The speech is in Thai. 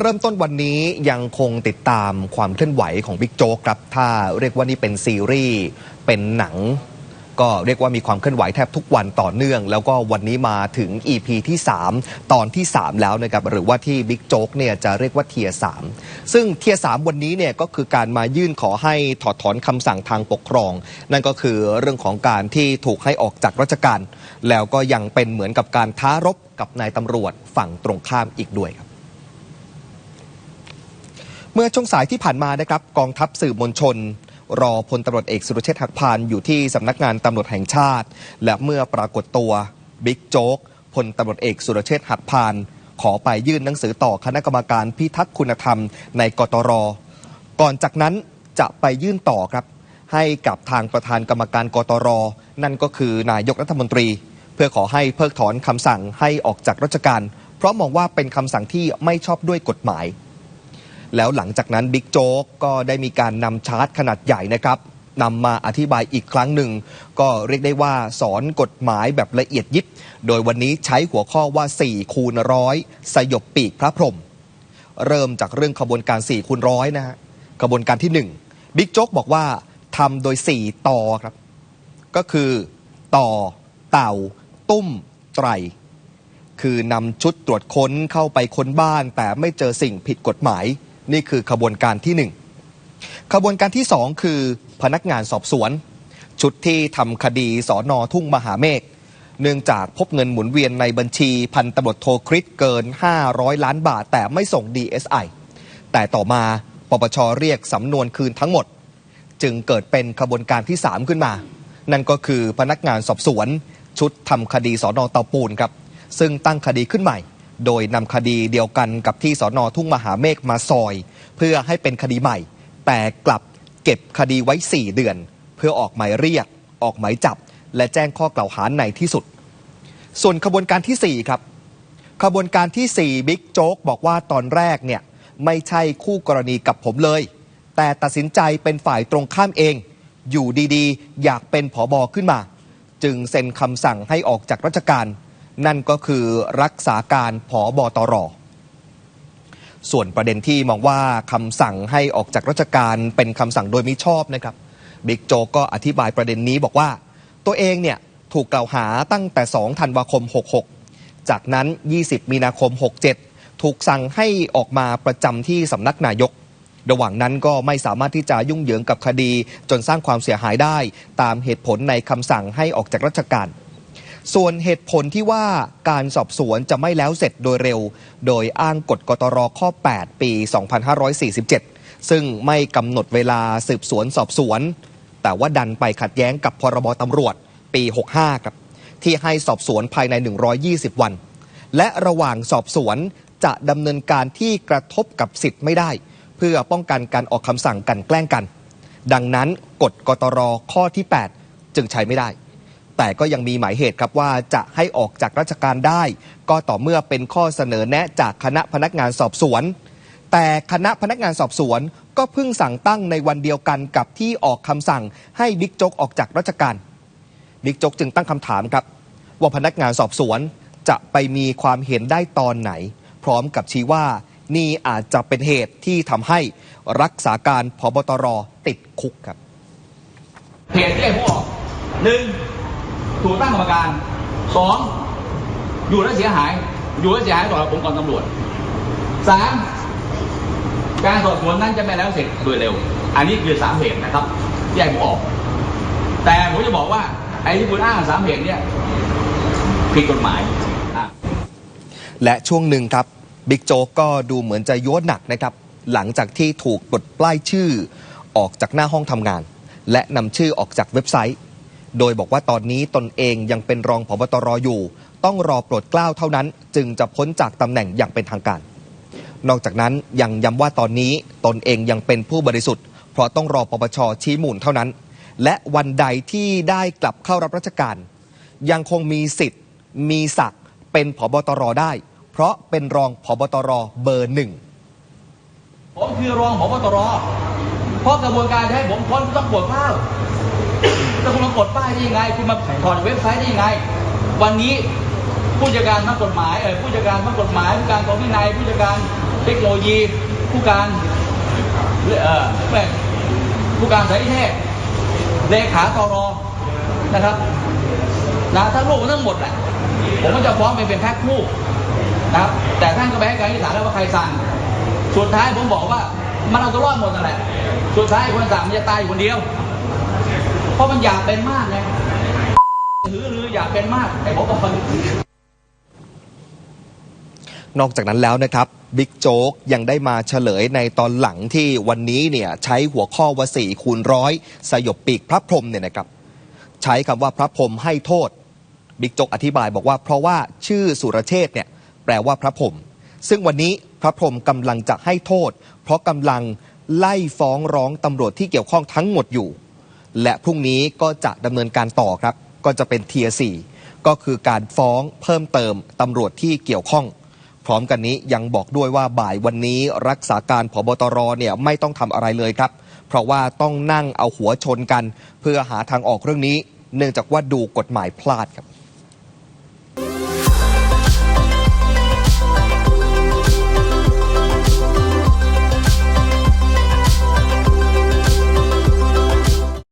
เริ่มต้นวันนี้ยังคงติดตามความเคลื่อนไหวของบิ๊กโจ๊กครับ ถ้าเรียกว่านี่เป็นซีรีส์เป็นหนัง ก็เรียกว่ามีความเคลื่อนไหวแทบทุกวันต่อเนื่อง แล้วก็วันนี้มาถึง EP ที่ 3 ตอนที่ 3 แล้วนะครับหรือว่าที่บิ๊กโจ๊กเนี่ยจะเรียกว่าเทียสามซึ่งเทียสามวันนี้เนี่ยก็คือการมายื่นขอให้ถอดถอนคำสั่งทางปกครอง นั่นก็คือเรื่องของการที่ถูกให้ออกจากราชการ แล้วก็ยังเป็นเหมือนกับการท้ารบกับนายตำรวจฝั่งตรงข้ามอีกด้วยครับ เมื่อช่วงสายที่ผ่านมานะครับกองทัพสื่อมวลชน รอพลตำรวจเอกสุรเชษฐ์หักพานอยู่ที่สำนักงานตำรวจแห่งชาติ และเมื่อปรากฏตัวบิ๊กโจ๊กพลตำรวจเอกสุรเชษฐ์หักพาน ขอไปยื่นหนังสือต่อคณะกรรมการพิทักษ์คุณธรรมในกตร ก่อนจากนั้นจะไปยื่นต่อครับ ให้กับทางประธานกรรมการกตร นั่นก็คือนายกรัฐมนตรี เพื่อขอให้เพิกถอนคำสั่งให้ออกจากราชการ เพราะมองว่าเป็นคำสั่งที่ไม่ชอบด้วยกฎหมาย แล้วหลังจากนั้นบิ๊กโจ๊กก็ได้มีการนำชาร์ตขนาดใหญ่นะครับนำมาอธิบายอีกครั้งหนึ่ง ก็เรียกได้ว่าสอนกฎหมายแบบละเอียดยิบ โดยวันนี้ใช้หัวข้อว่า 4 คูณร้อยสยบปีกพระพรหมเริ่มจากเรื่องขบวนการ 4 คูณร้อยนะฮะขบวนการที่ 1 บิ๊กโจ๊กบอกว่าทำโดย 4 ต่อครับ ก็คือต่อ เต่า ตุ้ม ไตร คือนำชุดตรวจค้นเข้าไปค้นบ้านแต่ไม่เจอสิ่งผิดกฎหมาย นี่คือขบวนการที่หนึ่งขบวนการที่สองคือ พนักงานสอบสวน ชุดที่ทำคดีสอนอทุ่งมหาเมฆเนื่องจากพบเงินหมุนเวียนในบัญชีพันตำรวจโทคริสเกิน 500 ล้านบาท แต่ไม่ส่ง DSI แต่ต่อมาปปชเรียกสำนวนคืนทั้งหมด จึงเกิดเป็นขบวนการที่ 3 ขึ้นมา นั่นก็คือพนักงานสอบสวน ชุดทำคดีสอนอเตาปูนครับ ซึ่งตั้งคดีขึ้นใหม่ โดยนำคดีเดียวกันกับที่สอนอทุ่งมหาเมฆมาซอย เพื่อให้เป็นคดีใหม่ แต่กลับเก็บคดีไว้ 4 เดือน เพื่อออกหมายเรียก ออกหมายจับ และแจ้งข้อกล่าวหาในที่สุด ส่วนขบวนการทีสี่4 ครับ ขบวนการทีสี่ 4 บิ๊กโจ๊กบอกว่าตอนแรกเนี่ยไม่ใช่คู่กรณีกับผมเลย แต่ตัดสินใจเป็นฝ่ายตรงข้ามเอง อยู่ดีๆ อยากเป็นผอบอขึ้นมา จึงเซ็นคำสั่งให้ออกจากราชการ นั่นก็คือรักษาการผอบอตร ส่วนประเด็นที่มองว่าคำสั่งให้ออกจากราชการเป็นคำสั่งโดยมิชอบนะครับบิ๊กโจกก็อธิบายประเด็นนี้บอกว่า ตัวเองเนี่ยถูกกล่าวหาตั้งแต่ 2 ธันวาคม 66 จากนั้น 20 มีนาคม 67 ถูกสั่งให้ออกมาประจำที่สำนักนายก ระหว่างนั้นก็ไม่สามารถที่จะยุ่งเหยิงกับคดี จนสร้างความเสียหายได้ ตามเหตุผลในคำสั่งให้ออกจากราชการ ส่วนเหตุผลที่ว่าการสอบสวนจะไม่แล้วเสร็จโดยเร็ว โดยอ้างกฎกตรข้อ 8 ปี 2547 ซึ่งไม่กำหนดเวลาสืบสวนสอบสวน แต่ว่าดันไปขัดแย้งกับพรบตำรวจปี 65 ครับ ที่ให้สอบสวนภายใน 120 วัน และระหว่างสอบสวนจะดำเนินการที่กระทบกับสิทธิ์ไม่ได้ เพื่อป้องกันการออกคำสั่งกันแกล้งกัน ดังนั้นกฎกตรข้อที่ 8 จึงใช้ไม่ได้ แต่ก็ยังมีหมายเหตุครับว่าจะให้ออกจากราชการได้ ก็ต่อเมื่อเป็นข้อเสนอแนะจากคณะพนักงานสอบสวน แต่คณะพนักงานสอบสวนก็เพิ่งสั่งตั้งในวันเดียวกันกับที่ออกคำสั่งให้บิ๊กโจ๊กออกจากราชการบิ๊กโจ๊กจึงตั้งคำถามครับ ว่าพนักงานสอบสวนจะไปมีความเห็นได้ตอนไหน พร้อมกับชี้ว่านี่อาจจะเป็นเหตุที่ทำให้รักษาการพบตรติดคุกครับเหตุที่ไอ้พวกหนึ่ง ถูกตั้งกรรมการสองอยู่แล้วเสียหาย อยู่แล้วเสียหายต่อองค์กรตำรวจสามการสอบสวนนั้นจะไม่แล้วเสร็จโดยเร็ว อันนี้คือสามเหตุนะครับที่ไอ้ผมออก แต่ผมจะบอกว่าไอ้ที่คุณอ้างสามเหตุเนี่ยผิดกฎหมาย และช่วงหนึ่งครับบิ๊กโจ๊กก็ดูเหมือนจะย้วนหนักนะครับ หลังจากที่ถูกปลดป้ายชื่อออกจากหน้าห้องทำงาน และนำชื่อออกจากเว็บไซต์ โดยบอกว่าตอนนี้ตนเองยังเป็นรองผบตรอยู่ ต้องรอโปรดเกล้าเท่านั้น จึงจะพ้นจากตำแหน่งอย่างเป็นทางการ นอกจากนั้นยังย้ำว่าตอนนี้ตนเองยังเป็นผู้บริสุทธิ์ เพราะต้องรอปปชชี้มูลเท่านั้น และวันใดที่ได้กลับเข้ารับราชการ ยังคงมีสิทธิ์ มีศักดิ์เป็นผบตรได้ เพราะเป็นรองผบตรเบอร์หนึ่งผมคือรองผบตรเพราะกระบวนการจะให้ผมพ้นต้องปวดข้าว แล้วคุณมากดป้ายได้ยังไง คุณมาถอดเว็บไซต์ได้ยังไง วันนี้ผู้จัดการนักกฎหมายเออผู้จัดการนักกฎหมายผู้การกองวินัยผู้จัดการเทคโนโลยี ผู้การเอ่อผู้การสายเทศเลขาตรนะครับนะถ้ารวมทั้งหมดแหละผมก็จะฟ้องเป็นเป็นแพ็คคู่นะครับแต่ท่านก็ไปให้การที่ศาลแล้วว่าใครสั่งสุดท้ายผมบอกว่ามันเอาตัวรอดหมดนั่นแหละ สุดท้ายคนสั่งมันจะตายอยู่คนเดียว เพราะมันอยากเป็นมากไงหือรืออยากเป็นมากไอ้ผมบอกนนอกจากนั้นแล้วนะครับบิ๊กโจ๊กยังได้มาเฉลยในตอนหลังที่วันนี้เนี่ยใช้หัวข้อว่าสี่คูณร้อยสยบปีกพระพรหมเนี่ยนะครับ ใช้คำว่าพระพรหมให้โทษ บิ๊กโจ๊กอธิบายบอกว่าเพราะว่าชื่อสุรเชษเนี่ยแปลว่าพระพรหมซึ่งวันนี้พระพรหมกำลังจะให้โทษ เพราะกำลังไล่ฟ้องร้องตำรวจที่เกี่ยวข้องทั้งหมดอยู่ และพรุ่งนี้ก็จะดำเนินการต่อครับ ก็จะเป็นเทียสี่ก็คือการฟ้องเพิ่มเติมตำรวจที่เกี่ยวข้อง พร้อมกันนี้ยังบอกด้วยว่าบ่ายวันนี้รักษาการผบตรเนี่ยไม่ต้องทำอะไรเลยครับ เพราะว่าต้องนั่งเอาหัวชนกัน เพื่อหาทางออกเรื่องนี้ เนื่องจากว่าดูกฎหมายพลาดครับ